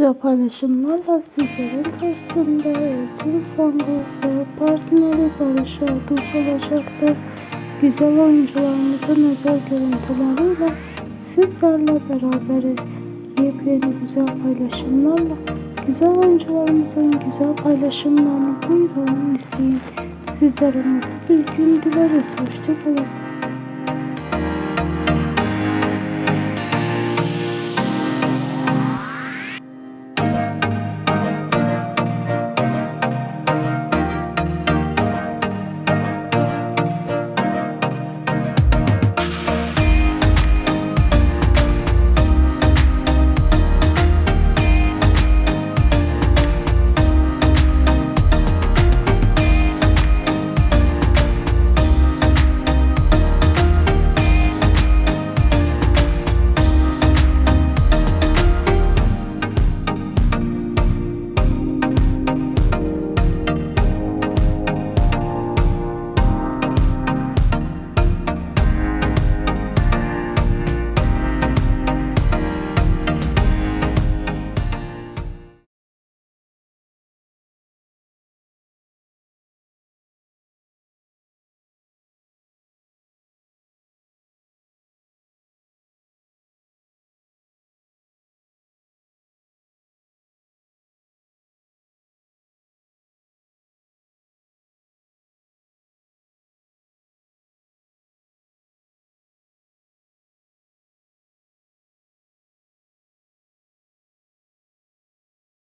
güzel paylaşımlarla sizlerin karşısında Elçin Sangu ve partneri Barış Arduç olacaktır. Güzel oyuncularımızın özel görüntüleriyle sizlerle beraberiz. Yepyeni güzel paylaşımlarla güzel oyuncularımızın güzel paylaşımlarını buyurun izleyin. Sizlere mutlu bir gün dileriz. Hoşçakalın.